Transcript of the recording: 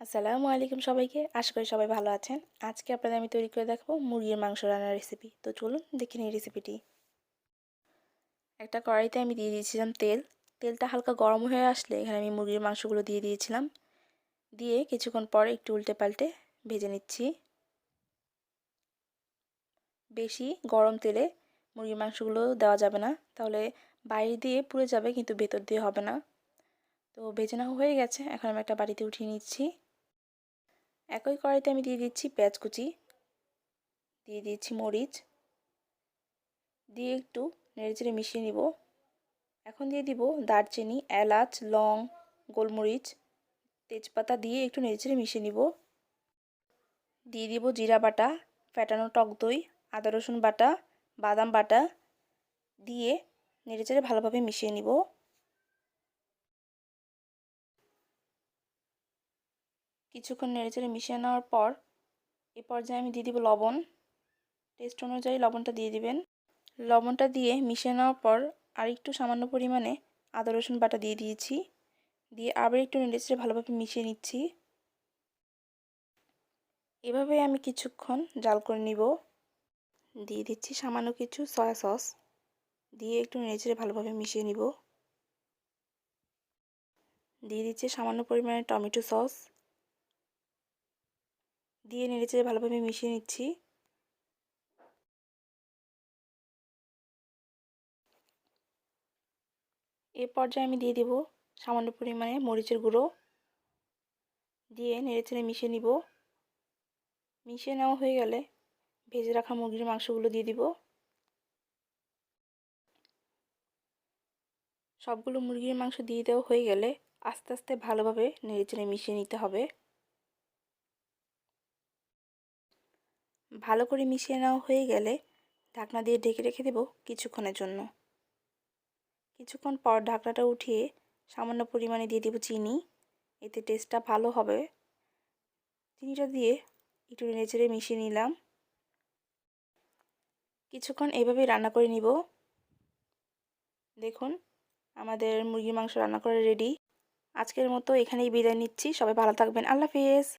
আসসালামু আলাইকুম সবাইকে। আশা করি সবাই ভালো আছেন। আজকে আপনাদের আমি তৈরি করে দেখাবো মুরগির মাংস রান্নার রেসিপি তো চলুন দেখে নিই রেসিপিটি একটা কড়াইতে আমি দিয়ে দিয়েছিলাম তেল। তেলটা হালকা গরম হয়ে আসলে এখানে আমি মুরগির মাংসগুলো দিয়ে দিয়েছিলাম। দিয়ে কিছুক্ষণ পরে একটু উল্টে পাল্টে ভেজে নিচ্ছি। বেশি গরম তেলে মুরগির মাংসগুলো দেওয়া যাবে না। তাহলে বাইরে দিয়ে পুড়ে যাবে, কিন্তু ভেতর দিয়ে হবে না। তো ভেজে নেওয়া হয়ে গেছে। এখন আমি একটা বাড়িতে উঠিয়ে নিচ্ছি। একই কড়াইতে আমি দিয়ে দিচ্ছি পেঁয়াজ কুচি, দিয়ে দিচ্ছি মরিচ, দিয়ে একটু নেড়েচেড়ে মিশিয়ে নিব। এখন দিয়ে দিব দারচিনি, এলাচ, লং, গোলমরিচ, তেজপাতা দিয়ে একটু নেড়েচেড়ে মিশিয়ে নিব। দিয়ে দিব জিরা বাটা ফ্যাটানো টক দই, আদা রসুন বাটা, বাদাম বাটা, দিয়ে নেড়েচেড়ে ভালোভাবে মিশিয়ে নিব। কিছুক্ষণ নেড়েচেড়ে মিশিয়ে নেওয়ার পর এ পর্যায়ে আমি দিয়ে দিব লবণ। টেস্ট অনুযায়ী লবণটা দিয়ে দিবেন। লবণটা দিয়ে মিশিয়ে নেওয়ার পর আর একটু সামান্য পরিমাণে আদা, রসুন বাটা দিয়ে দিয়েছি। দিয়ে আবার একটু নেড়েচেড়ে ভালোভাবে মিশিয়ে নিচ্ছি। এভাবে আমি কিছুক্ষণ জাল করে নিব। দিয়ে দিচ্ছি সামান্য কিছু সয়া সস। দিয়ে একটু নেড়েচেড়ে ভালোভাবে মিশিয়ে নিব। দিয়ে দিচ্ছি সামান্য পরিমাণে টমেটো সস। দিয়ে নেড়েচেড়ে ভালোভাবে মিশিয়ে নিচ্ছি। এ পর্যায়ে আমি দিয়ে দেব সামান্য পরিমাণে মরিচের গুঁড়ো। দিয়ে নেড়েচেড়ে মিশিয়ে নিব। মিশিয়ে নেওয়া হয়ে গেলে ভেজে রাখা মুরগির মাংসগুলো দিয়ে দিব। সবগুলো মুরগির মাংস দিয়ে দেওয়া হয়ে গেলে আস্তে আস্তে ভালোভাবে নেড়েচেড়ে মিশিয়ে নিতে হবে। ভালো করে মিশিয়ে নেওয়া হয়ে গেলে ঢাকনা দিয়ে ঢেকে রেখে দেব কিছুক্ষণের জন্য। কিছুক্ষণ পর ঢাকনাটা উঠিয়ে সামান্য পরিমাণে দিয়ে দেব চিনি। এতে টেস্টটা ভালো হবে। চিনিটা দিয়ে একটু নেড়েচেড়ে মিশিয়ে নিলাম। কিছুক্ষণ এভাবেই রান্না করে নিব। দেখুন, আমাদের মুরগির মাংস রান্না করে রেডি আজকের মতো এখানেই বিদায় নিচ্ছি। সবাই ভালো থাকবেন। আল্লাহ হাফিজ।